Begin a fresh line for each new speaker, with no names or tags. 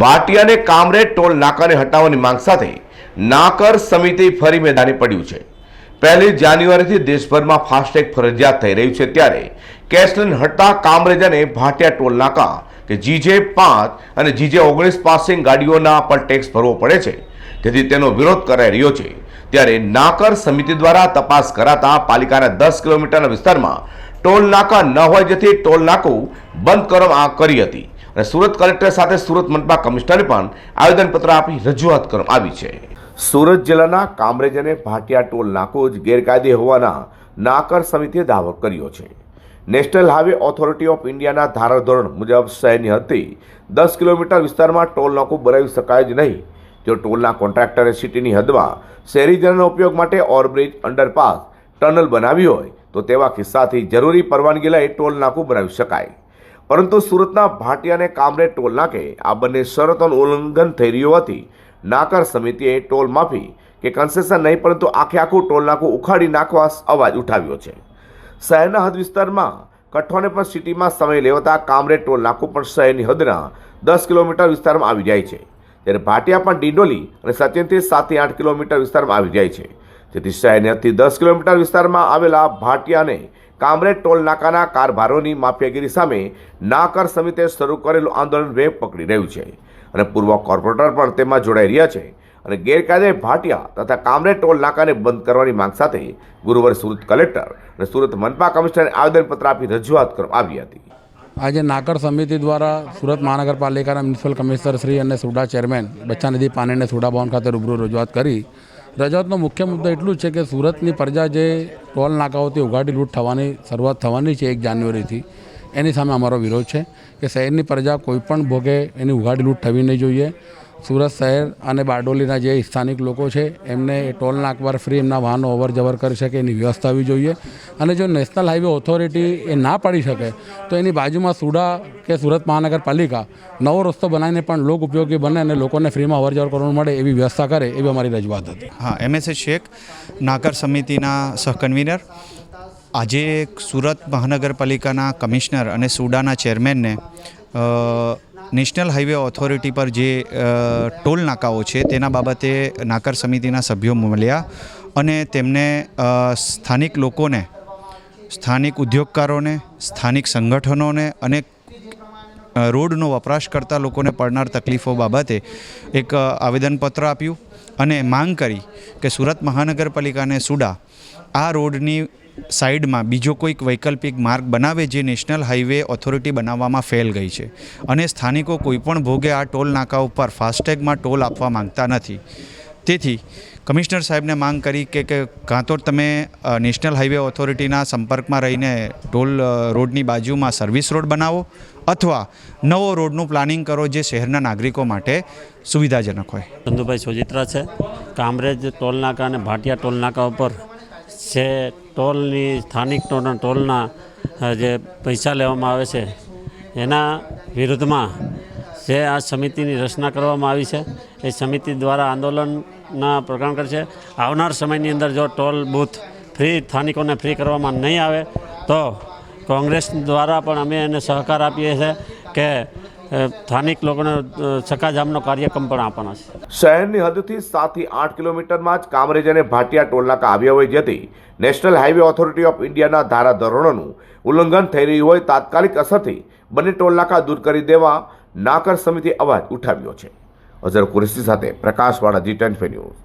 ભાટિયાને Kamrej toll નાકાને હટાવવાની માંગ સાથે નાકર સમિતિ ફરી મેદાને પડ્યું છે. પહેલી જાન્યુઆરીથી દેશભરમાં ફાસ્ટેગ ફરજિયાત થઈ રહ્યું છે ત્યારે કેશલેન હટતા કામરેજ અને ભાટિયા ટોલ નાકા કે જીજે પાંચ અને જીજે ઓગણીસ પાસિંગ ગાડીઓના પણ ટેક્સ ભરવો પડે છે. જેથી તેનો વિરોધ કરાઈ રહ્યો છે. ત્યારે નાકર સમિતિ દ્વારા તપાસ કરાતા પાલિકાના દસ કિલોમીટરના વિસ્તારમાં ટોલ નાકા ન હોય જેથી ટોલ નાકું બંધ કરવામાં કરી હતી. અને સુરત કલેક્ટર સાથે સુરત મનપા કમિશનરે પણ આવેદનપત્ર આપી રજૂઆત કરવામાં આવી છે. સુરત જિલ્લાના કામરેજ અને ભાટિયા ટોલ નાકો જ ગેરકાયદે હોવાના નાકર સમિતિએ દાવો કર્યો છે. નેશનલ હાઈવે ઓથોરિટી ઓફ ઇન્ડિયાના ધારાધોરણ મુજબ શહેરની હદથી દસ કિલોમીટર વિસ્તારમાં ટોલ નાકો બનાવી શકાય જ નહીં. જો ટોલના કોન્ટ્રાક્ટરે સિટીની હદમાં શહેરીજનોના ઉપયોગ માટે ઓવરબ્રિજ, અંડરપાસ, ટનલ બનાવી હોય, તો તેવા કિસ્સાથી જરૂરી પરવાનગી લઈ ટોલ નાકું બનાવી શકાય. પરંતુ સુરતના ભાટિયા અને કામરેજ ટોલ નાકે આ બંને શરતોનું ઉલ્લંઘન થઈ રહ્યું હોવાથી નાકર સમિતિએ ટોલ માફી કે કન્સેશન નહીં, પરંતુ આખે આખું ટોલ નાકું ઉખાડી નાખવા અવાજ ઉઠાવ્યો છે. શહેરના હદ વિસ્તારમાં કઠોને પણ સિટીમાં સમય લેવાતા કામરેજ ટોલ નાકું પણ શહેરની હદના દસ કિલોમીટર વિસ્તારમાં આવી જાય છે. ત્યારે ભાટિયા પણ ડિંડોલી અને સત્યનથી સાતથી આઠ કિલોમીટર વિસ્તારમાં આવી જાય છે. જેથી શહેરની હદથી દસ કિલોમીટર વિસ્તારમાં આવેલા ભાટિયા અને કામરેજ ટોલ નાકાના કારભારોની માફિયાગીરી સામે નાકર સમિતિએ શરૂ કરેલું આંદોલન વેગ પકડી રહ્યું છે. અને પૂર્વ કોર્પોરેટર પણ તેમાં જોડાઈ રહ્યા છે. અને ગેરકાયદે ભાટિયા તથા કામરેજ ટોલ નાકાને બંધ કરવાની માંગ સાથે ગુરુવારે સુરત કલેક્ટર અને સુરત મનપા કમિશનરને આવેદનપત્ર આપી રજૂઆત કરવામાં આવી હતી.
આજે નાકર સમિતિ દ્વારા સુરત મહાનગરપાલિકાના મ્યુનિસિપલ કમિશનર શ્રી અને સુડા ચેરમેન બચ્ચાનિધિ પાનીને સુડા ભવન ખાતે રૂબરૂ રજૂઆત કરી રજૂઆતનો મુખ્ય મુદ્દો એટલું છે કે સુરતની પ્રજા જે ટોલ નાકાઓથી ઉઘાડી લૂંટ થવાની શરૂઆત થવાની છે એક જાન્યુઆરીથી, એની સામે અમારો વિરોધ છે કે શહેરની પ્રજા કોઈપણ ભોગે એની ઉઘાડી લૂંટ થવી નહીં જોઈએ. સુરત શહેર અને બારડોલીના જે સ્થાનિક લોકો છે, એમને ટોલ નાક પર ફ્રી એમના વાહનો અવર જવર કરી શકે, એની વ્યવસ્થા હોવી જોઈએ. અને જો નેશનલ હાઈવે ઓથોરિટી એ ના પાડી શકે, તો એની બાજુમાં સુડા કે સુરત મહાનગરપાલિકા નવો રસ્તો બનાવીને પણ લોક ઉપયોગી બને અને લોકોને ફ્રીમાં અવર જવર કરવાનું મળે એવી વ્યવસ્થા કરે, એવી અમારી રજૂઆત હતી.
હા એમ શેખ, નાકર સમિતિના સહકન્વીનર. આજે સુરત મહાનગરપાલિકાના કમિશનર અને સુડાના ચેરમેનને નેશનલ હાઈવે ઓથોરિટી પર જે ટોલ નાકાઓ છે, તેના બાબતે નાકર સમિતિના સભ્યો મળ્યા અને તેમને સ્થાનિક લોકોને, સ્થાનિક ઉદ્યોગકારોને, સ્થાનિક સંગઠનોને અને રોડનો વપરાશ કરતા લોકોને પડનાર તકલીફો બાબતે એક આવેદનપત્ર આપ્યું અને માંગ કરી કે સુરત મહાનગરપાલિકાને સુડા આ રોડની સાઈડમાં બીજો કોઈક વૈકલ્પિક માર્ગ બનાવે જે નેશનલ હાઈવે ઓથોરિટી બનાવવામાં ફેલ ગઈ છે. અને સ્થાનિકો કોઈપણ ભોગે આ ટોલ નાકા ઉપર ફાસ્ટેગમાં ટોલ આપવા માંગતા નથી. તેથી કમિશનર સાહેબને માંગ કરી કે કે કાં તો તમે નેશનલ હાઈવે ઓથોરિટીના સંપર્કમાં રહીને ટોલ રોડની બાજુમાં સર્વિસ રોડ બનાવો અથવા નવો રોડનું પ્લાનિંગ કરો જે શહેરના નાગરિકો માટે સુવિધાજનક હોય.
ચંદુભાઈ સોજિત્રા છે. કામરેજ ટોલ નાકા અને ભાટિયા ટોલ નાકા ઉપર છે ટોલની, સ્થાનિક ટોલના જે પૈસા લેવામાં આવે છે, એના વિરુદ્ધમાં જે આ સમિતિની રચના કરવામાં આવી છે, એ સમિતિ દ્વારા આંદોલનના પ્રકરણ કરે છે. આવનાર સમયની અંદર જો ટોલ બૂથ ફ્રી, સ્થાનિકોને ફ્રી કરવામાં નહીં આવે, તો કોંગ્રેસ દ્વારા પણ અમે એને સહકાર આપીએ છીએ કે સ્થાનિક લોકોને અ, કાર્યક્રમ પણ આપવાનો છે.
શહેરની હદથી સાતથી આઠ કિલોમીટરમાં જ કામરેજ અને ભાટિયા ટોલનાકા આવ્યા હોય જેથી નેશનલ હાઈવે ઓથોરિટી ઓફ ઇન્ડિયાના ધારાધોરણોનું ઉલ્લંઘન થઈ રહ્યું હોય તાત્કાલિક અસરથી બંને ટોલનાકા દૂર કરી દેવા નાકર સમિતિ અવાજ ઉઠાવ્યો છે. અઝર કુરેશી સાથે પ્રકાશવાળા જી ટેન્ફે ન્યૂઝ.